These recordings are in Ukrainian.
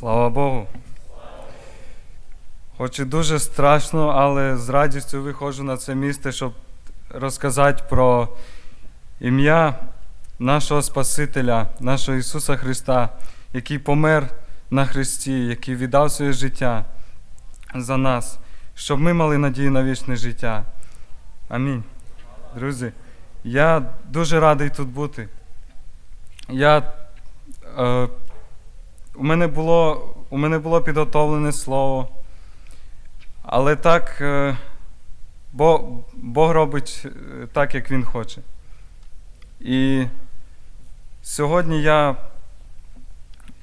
Слава Богу. Хоч і дуже страшно, але з радістю виходжу на це місце, щоб розказати про ім'я нашого Спасителя, нашого Ісуса Христа, який помер на Христі, який віддав своє життя за нас, щоб ми мали надію на вічне життя. Амінь. Друзі, я дуже радий тут бути. Я, е, у, мене було, у мене було підготовлене слово, але так е, Бог, Бог робить е, так, як Він хоче. І сьогодні я,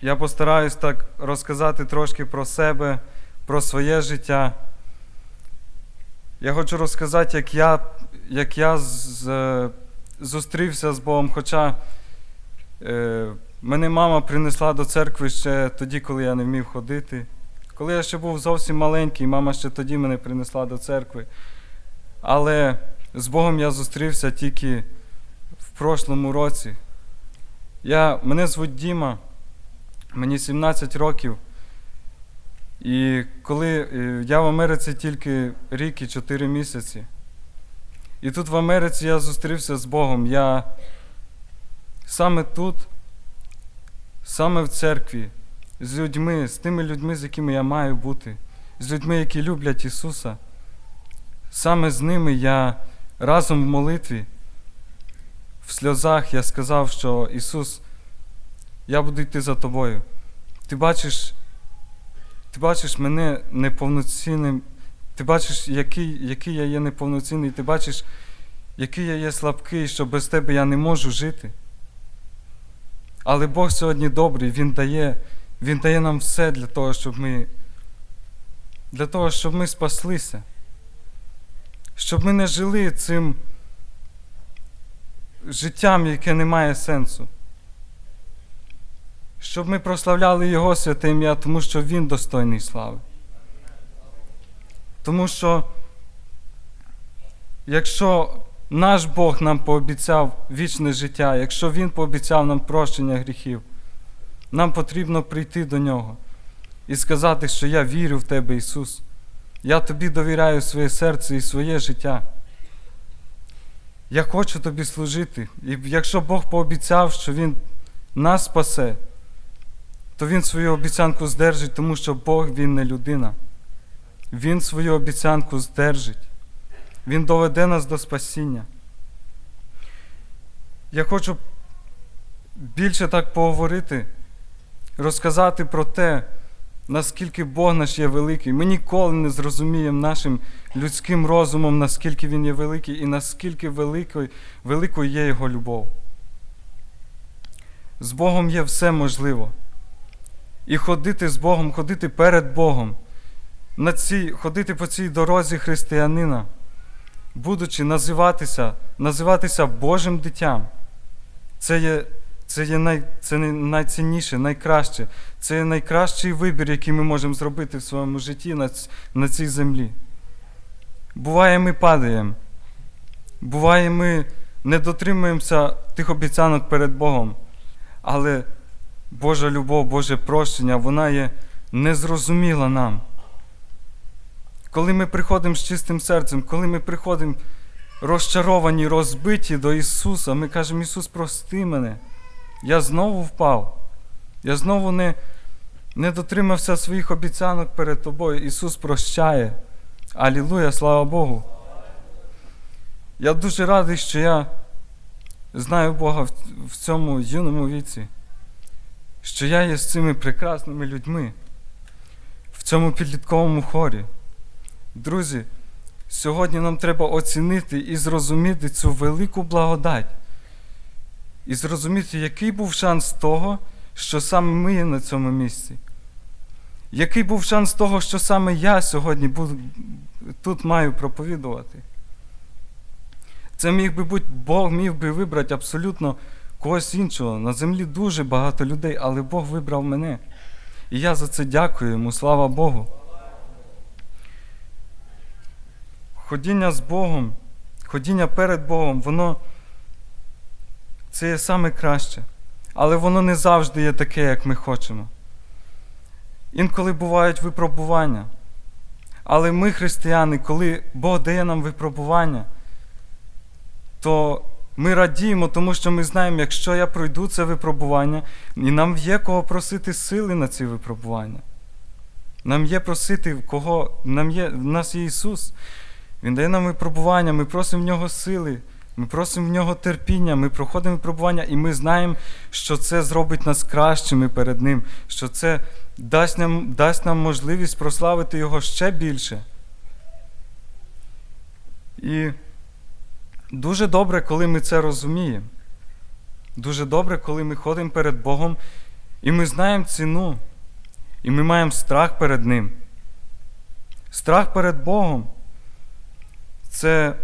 я постараюсь так розказати трошки про себе, про своє життя. Я хочу розказати, як я, як я з, е, зустрівся з Богом, хоча е, мене мама принесла до церкви ще тоді, коли я не вмів ходити. Коли я ще був зовсім маленький, мама ще тоді мене принесла до церкви. Але з Богом я зустрівся тільки в прошлому році. Я, мене звуть Діма, мені 17 років. І коли е, я в Америці тільки рік і 4 місяці. І тут в Америці я зустрівся з Богом. Я саме тут, саме в церкві, з людьми, з тими людьми, з якими я маю бути, з людьми, які люблять Ісуса. Саме з ними я разом в молитві, в сльозах я сказав, що Ісус, я буду йти за тобою. Ти бачиш, ти бачиш мене неповноцінним, ти бачиш, який, який я є неповноцінний, ти бачиш, який я є слабкий, що без тебе я не можу жити. Але Бог сьогодні добрий, Він дає, Він дає нам все для того, щоб ми, для того, щоб ми спаслися. Щоб ми не жили цим життям, яке не має сенсу. Щоб ми прославляли Його святе ім'я, тому що Він достойний слави. Тому що, якщо наш Бог нам пообіцяв вічне життя, якщо Він пообіцяв нам прощення гріхів, нам потрібно прийти до Нього і сказати, що я вірю в Тебе, Ісус. Я тобі довіряю своє серце і своє життя. Я хочу тобі служити. І якщо Бог пообіцяв, що Він нас спасе, то Він свою обіцянку здержить, тому що Бог Він не людина. Він свою обіцянку здержить. Він доведе нас до спасіння. Я хочу більше так поговорити, розказати про те, наскільки Бог наш є великий. Ми ніколи не зрозуміємо нашим людським розумом, наскільки Він є великий і наскільки великою, великою є Його любов. З Богом є все можливо. І ходити з Богом, ходити перед Богом, на цій, ходити по цій дорозі християнина, будучи називатися, називатися Божим дитям, це є це є най, це найцінніше, найкраще. Це є найкращий вибір, який ми можемо зробити в своєму житті на, на цій землі. Буває, ми падаємо. Буває, ми не дотримуємося тих обіцянок перед Богом. Але Божа любов, Боже прощення, вона є незрозуміла нам. Коли ми приходимо з чистим серцем, коли ми приходимо розчаровані, розбиті до Ісуса, ми кажемо, Ісус, прости мене. Я знову впав. Я знову не не дотримався своїх обіцянок перед тобою. Ісус прощає. Алілуя, слава Богу. Я дуже радий, що я знаю Бога в, в цьому юному віці, що я є з цими прекрасними людьми в цьому підлітковому хорі. Друзі, сьогодні нам треба оцінити і зрозуміти цю велику благодать і зрозуміти, який був шанс того, що саме ми є на цьому місці. Який був шанс того, що саме я сьогодні тут маю проповідувати? Це міг би бути, Бог міг би вибрати абсолютно когось іншого. На землі дуже багато людей, але Бог вибрав мене. І я за це дякую йому, слава Богу. Ходіння з Богом, ходіння перед Богом, воно це є саме краще. Але воно не завжди є таке, як ми хочемо. інколи бувають випробування. Але ми, християни, коли Бог дає нам випробування, то ми радіємо, тому що ми знаємо, якщо я пройду це випробування, і нам є кого просити сили на ці випробування. Нам є просити кого, нам є, в нас є Ісус. Він дає нам випробування, ми просимо в нього сили, ми просимо в нього терпіння, ми проходимо випробування, і ми знаємо, що це зробить нас кращими перед Ним, що це дасть нам, дасть нам можливість прославити Його ще більше. І дуже добре, коли ми це розуміємо. Дуже добре, коли ми ходимо перед Богом і ми знаємо ціну, і ми маємо страх перед Ним. Страх перед Богом це,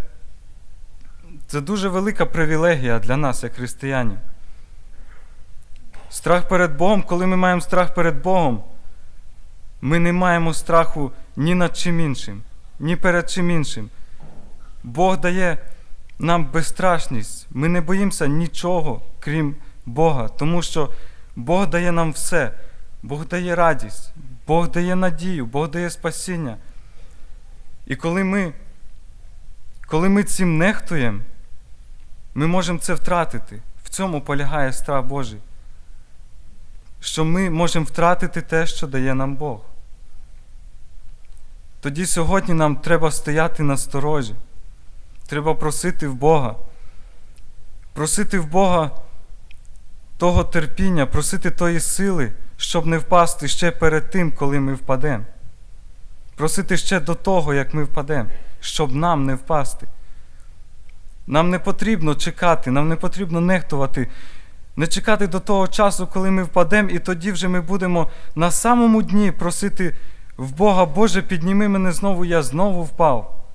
це дуже велика привілегія для нас, як християнів. Страх перед Богом, коли ми маємо страх перед Богом, ми не маємо страху ні над чим іншим, ні перед чим іншим. Бог дає нам безстрашність. Ми не боїмося нічого, крім Бога, тому що Бог дає нам все. Бог дає радість, Бог дає надію, Бог дає спасіння. І коли ми, коли ми цим нехтуємо, ми можемо це втратити. В цьому полягає страх Божий. Що ми можемо втратити те, що дає нам Бог. Тоді сьогодні нам треба стояти на сторожі. Треба просити в Бога. Просити в Бога того терпіння, просити тої сили, щоб не впасти ще перед тим, коли ми впадемо. Просити ще до того, як ми впадемо, щоб нам не впасти. Нам не потрібно чекати, нам не потрібно нехтувати, не чекати до того часу, коли ми впадемо, і тоді вже ми будемо на самому дні просити в Бога, Боже, підніми мене знову, я знову впав.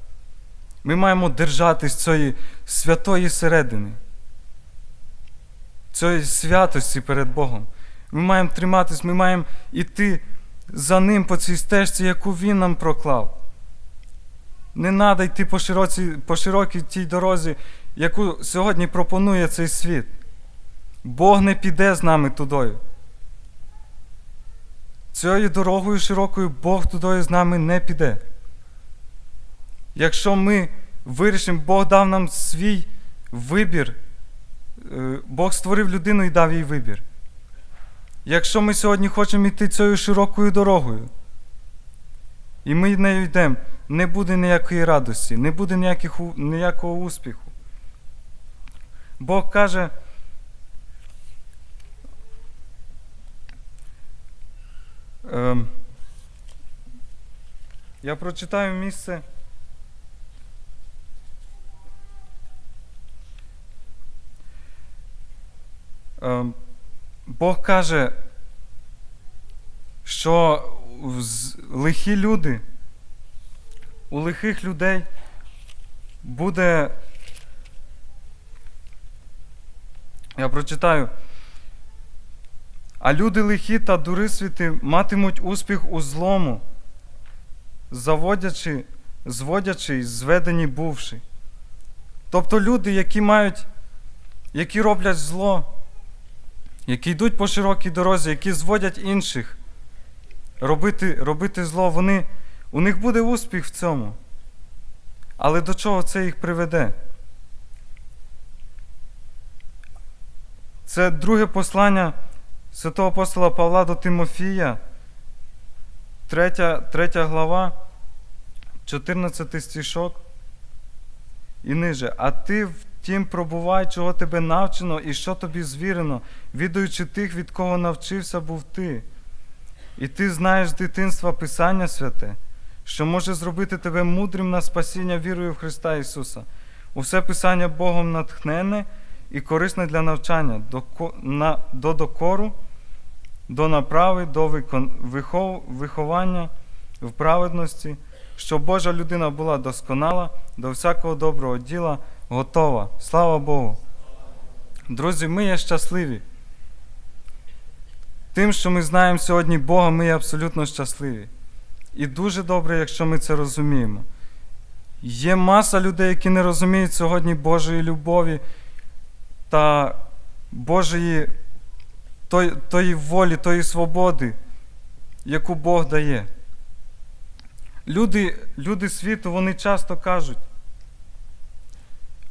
Ми маємо держатись цієї святої середини, цієї святості перед Богом. Ми маємо триматись, ми маємо йти за Ним по цій стежці, яку Він нам проклав. Не треба йти по, широці, по широкій тій дорозі, яку сьогодні пропонує цей світ. Бог не піде з нами тудою. Цією дорогою широкою Бог тудою з нами не піде. Якщо ми вирішимо, Бог дав нам свій вибір, е, Бог створив людину і дав їй вибір. Якщо ми сьогодні хочемо йти цією широкою дорогою, і ми нею йдемо, не буде ніякої радості, не буде ніяких, ніякого успіху. Бог каже, ем, я прочитаю місце. Ем, Бог каже, що лихі люди, у лихих людей буде. Я прочитаю. А люди лихі та дурисвіти матимуть успіх у злому, заводячи, зводячи, зведені бувши. Тобто люди, які мають, які роблять зло, які йдуть по широкій дорозі, які зводять інших, робити робити зло, вони, у них буде успіх в цьому. Але до чого це їх приведе? Це друге послання святого апостола Павла до Тимофія, 3, 3 глава, 14 стишок і ниже. А ти втім пробувай, чого тебе навчено і що тобі звірено, відаючи тих, від кого навчився був ти. І ти знаєш дитинства Писання святе, що може зробити тебе мудрим на спасіння вірою в Христа Ісуса. Усе Писання Богом натхнене і корисне для навчання, до, докору, до направи, до виховання в праведності, щоб Божа людина була досконала, до всякого доброго діла готова. Слава Богу. Друзі, ми є щасливі. Тим, що ми знаємо сьогодні Бога, ми є абсолютно щасливі. І дуже добре, якщо ми це розуміємо. Є маса людей, які не розуміють сьогодні Божої любові та Божої тої, тої волі, тої свободи, яку Бог дає. Люди, люди світу, вони часто кажуть,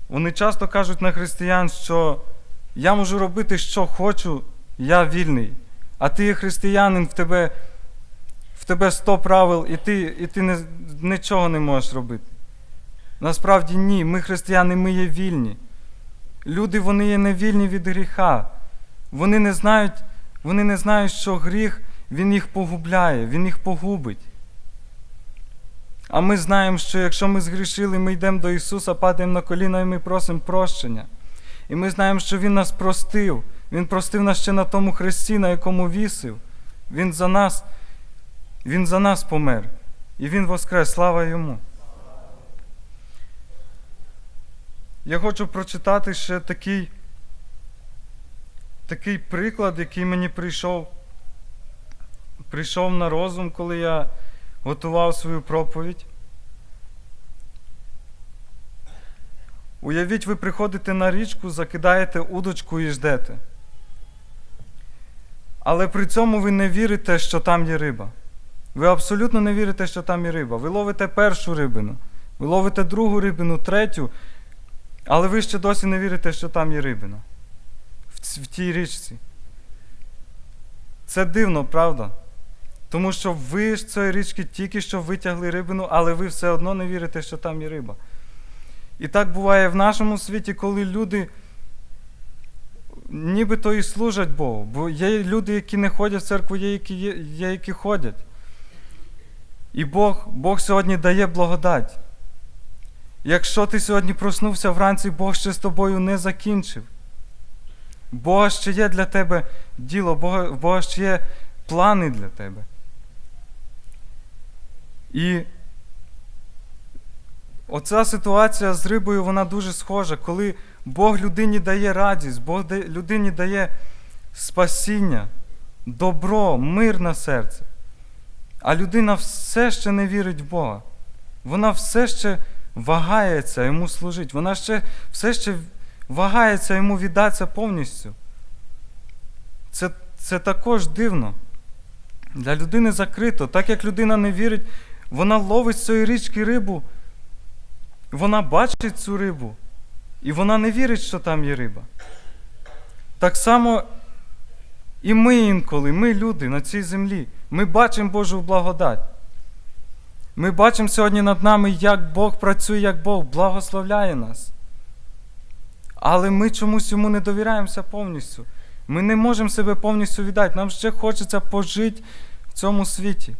вони часто кажуть на християн, що я можу робити, що хочу, я вільний. А ти є християнин, в тебе тебе 100 правил, і ти і ти не, нічого не можеш робити. Насправді ні, ми християни, ми є вільні. Люди вони є не вільні від гріха. Вони не знають, вони не знають, що гріх він їх погубляє, він їх погубить. А ми знаємо, що якщо ми згрішили, ми йдемо до Ісуса, падаємо на коліна і ми просимо прощення. І ми знаємо, що Він нас простив. Він простив нас ще на тому хресті, на якому вісив. Він за нас, Він за нас помер. І Він воскрес, слава йому. Я хочу прочитати ще такий, такий приклад, який мені прийшов, прийшов на розум, коли я готував свою проповідь. Уявіть, ви приходите на річку, закидаєте удочку і ждете. Але при цьому ви не вірите, що там є риба. Ви абсолютно не вірите, що там є риба. Ви ловите першу рибину, ви ловите другу рибину, третю, але ви ще досі не вірите, що там є рибина в, в тій річці. Це дивно, правда? Тому що ви з цієї річки тільки що витягли рибину, але ви все одно не вірите, що там є риба. І так буває в нашому світі, коли люди нібито і служать Богу. Бо є люди, які не ходять в церкву, є, які, є, які ходять. І Бог, Бог сьогодні дає благодать. Якщо ти сьогодні проснувся вранці, Бог ще з тобою не закінчив. Бога ще є для тебе діло, Бога, Бога ще є плани для тебе. І оця ситуація з рибою, вона дуже схожа, коли Бог людині дає радість, Бог людині дає спасіння, добро, мир на серце. А людина все ще не вірить в Бога. Вона все ще вагається йому служити. Вона ще все ще вагається йому віддатися повністю. Це, це також дивно. Для людини закрито. Так як людина не вірить, вона ловить з цієї річки рибу, вона бачить цю рибу, і вона не вірить, що там є риба. Так само і ми інколи, ми люди на цій землі, ми бачимо Божу благодать. Ми бачимо сьогодні над нами, як Бог працює, як Бог благословляє нас. Але ми чомусь йому не довіряємося повністю. Ми не можемо себе повністю віддати. Нам ще хочеться пожити в цьому світі.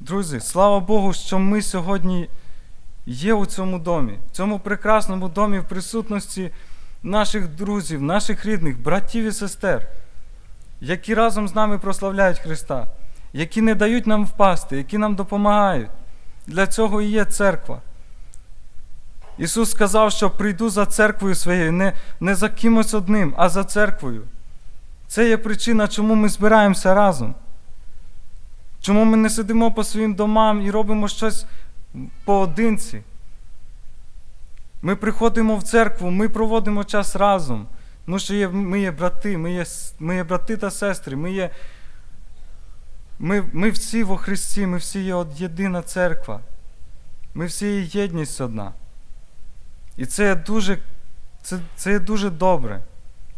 Друзі, слава Богу, що ми сьогодні є у цьому домі, в цьому прекрасному домі в присутності наших друзів, наших рідних, братів і сестер, які разом з нами прославляють Христа, які не дають нам впасти, які нам допомагають. Для цього і є церква. Ісус сказав, що прийду за церквою своєю, не, не за кимось одним, а за церквою. Це є причина, чому ми збираємося разом. Чому ми не сидимо по своїм домам і робимо щось поодинці. Ми приходимо в церкву, ми проводимо час разом. Тому що є, ми є брати, ми є, ми є брати та сестри, ми є. Ми, ми всі во Христі, ми всі є єдина церква. Ми всі є єдність одна. І це є дуже, це, це є дуже добре.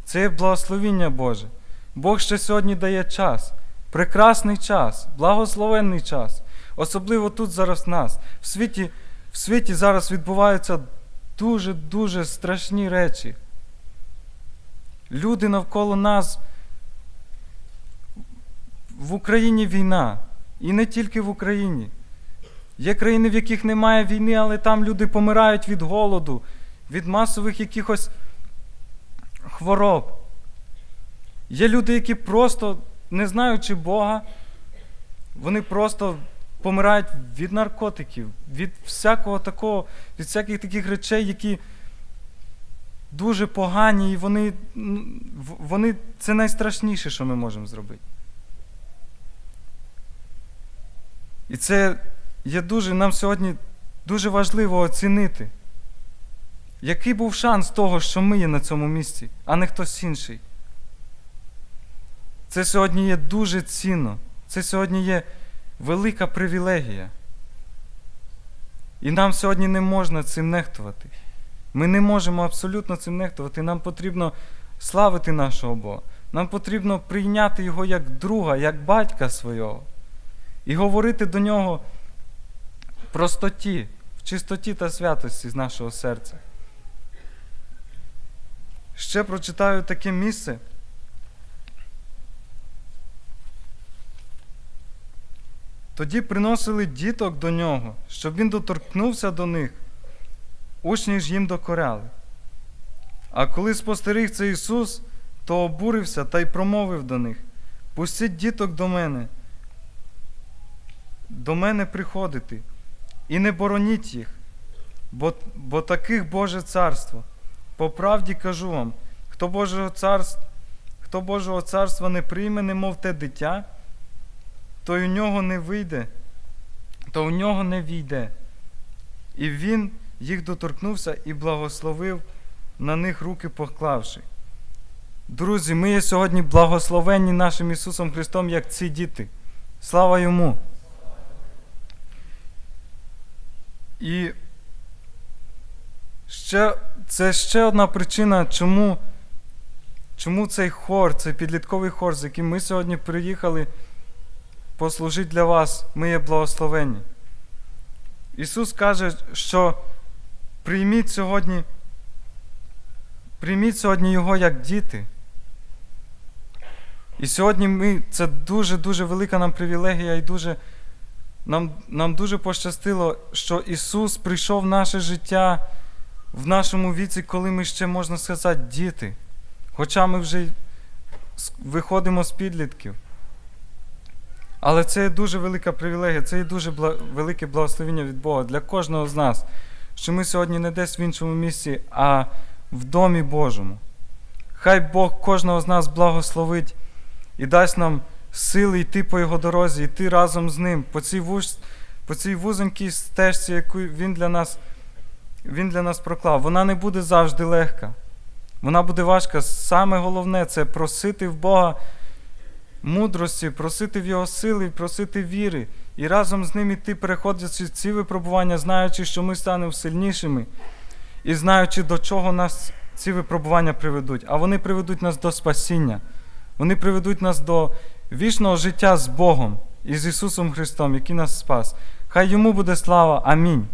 Це є благословіння Боже. Бог ще сьогодні дає час. Прекрасний час, благословенний час. Особливо тут зараз нас. В світі, в світі зараз відбуваються дуже-дуже страшні речі. Люди навколо нас. В Україні війна. І не тільки в Україні. Є країни, в яких немає війни, але там люди помирають від голоду, від масових якихось хвороб. Є люди, які просто, не знаючи Бога, вони просто помирають від наркотиків, від всякого такого, від всяких таких речей, які дуже погані, і вони, ну, вони це найстрашніше, що ми можемо зробити. І це є дуже, нам сьогодні дуже важливо оцінити, який був шанс того, що ми є на цьому місці, а не хтось інший. Це сьогодні є дуже цінно. Це сьогодні є велика привілегія. І нам сьогодні не можна цим нехтувати. Ми не можемо абсолютно цим нехтувати. Нам потрібно славити нашого Бога. Нам потрібно прийняти Його як друга, як батька свого. І говорити до нього в простоті, в чистоті та святості з нашого серця. Ще прочитаю таке місце. Тоді приносили діток до нього, щоб він доторкнувся до них. Учні ж їм докоряли. А коли спостеріг це Ісус, то обурився та й промовив до них: Пустіть діток до мене, до мене приходити, і не бороніть їх, бо, бо таких Боже царство. По правді кажу вам, хто Божого царства, хто Божого царства не прийме, немов те дитя, то у нього не вийде, то в нього не війде. І він їх доторкнувся і благословив на них руки поклавши. Друзі, ми є сьогодні благословенні нашим Ісусом Христом, як ці діти. Слава Йому! І ще, це ще одна причина, чому, чому цей хор, цей підлітковий хор, з яким ми сьогодні приїхали послужити для вас, ми є благословенні. Ісус каже, що прийміть сьогодні, прийміть сьогодні Його як діти. І сьогодні ми, це дуже-дуже велика нам привілегія і дуже, нам, нам дуже пощастило, що Ісус прийшов в наше життя в нашому віці, коли ми ще, можна сказати, діти. Хоча ми вже виходимо з підлітків. Але це є дуже велика привілегія, це є дуже бла- велике благословення від Бога для кожного з нас, що ми сьогодні не десь в іншому місці, а в домі Божому. Хай Бог кожного з нас благословить і дасть нам сили йти по його дорозі, йти разом з ним по цій, вуз, по цій вузенькій стежці, яку він для, нас, він для нас проклав. Вона не буде завжди легка. Вона буде важка. Саме головне це просити в Бога мудрості, просити в Його сили, просити віри. І разом з ним іти, переходячи ці випробування, знаючи, що ми станемо сильнішими, і знаючи, до чого нас ці випробування приведуть. А вони приведуть нас до спасіння. Вони приведуть нас до вічного життя з Богом і з Ісусом Христом, який нас спас. Хай йому буде слава. Амінь.